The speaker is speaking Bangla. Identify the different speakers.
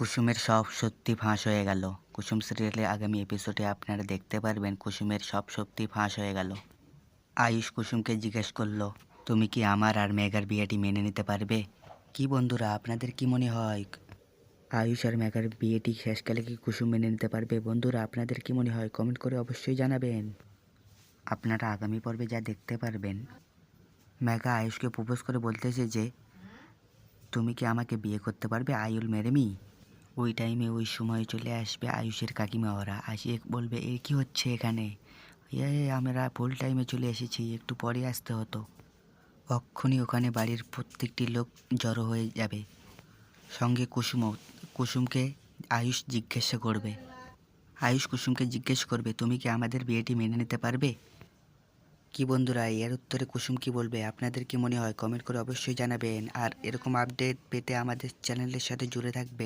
Speaker 1: কুসুমের সব সত্যি ফাঁস হয়ে গেল। কুসুম সিরিয়ালে আগামী এপিসোডে আপনারা দেখতে পারবেন কুসুমের সব সত্যি ফাঁস হয়ে গেল। আয়ুষ কুসুমকে জিজ্ঞেস করল, তুমি কি আমার আর মেঘার বিয়েটি মেনে নিতে পারবে? কি বন্ধুরা, আপনাদের কি মনে হয়? আয়ুষ আর মেঘার বিয়েটি শেষকালে কি কুসুম মেনে নিতে পারবে? বন্ধুরা, আপনাদের কি মনে হয়? কমেন্ট করে অবশ্যই জানাবেন। আপনারা আগামী পর্বে যা দেখতে পারবেন। মেঘা আয়ুষকে প্রপোজ করে বলতেছে যে, তুমি কি আমাকে বিয়ে করতে পারবে আয়ুল মেরেমি ওই টাইমে ওই সময় চলে আসবে আয়ুষের কাকিমা ওরা। আসিয়ে বলবে, এ, কি হচ্ছে এখানে? এ, আমরা ভুল টাইমে চলে এসেছি, একটু পরে আসতে হতো। অক্ষণই ওখানে বাড়ির প্রত্যেকটি লোক জড়ো হয়ে যাবে। সঙ্গে কুসুমও, কুসুমকে আয়ুষ জিজ্ঞাসা করবে। আয়ুষ কুসুমকে জিজ্ঞেস করবে, তুমি কি আমাদের বিয়েটি মেনে নিতে পারবে? কি বন্ধুরা, এর উত্তরে কুসুম কি বলবে? আপনাদের কি মনে হয়? কমেন্ট করে অবশ্যই জানাবেন। আর এরকম আপডেট পেতে আমাদের চ্যানেলের সাথে জুড়ে থাকবেন।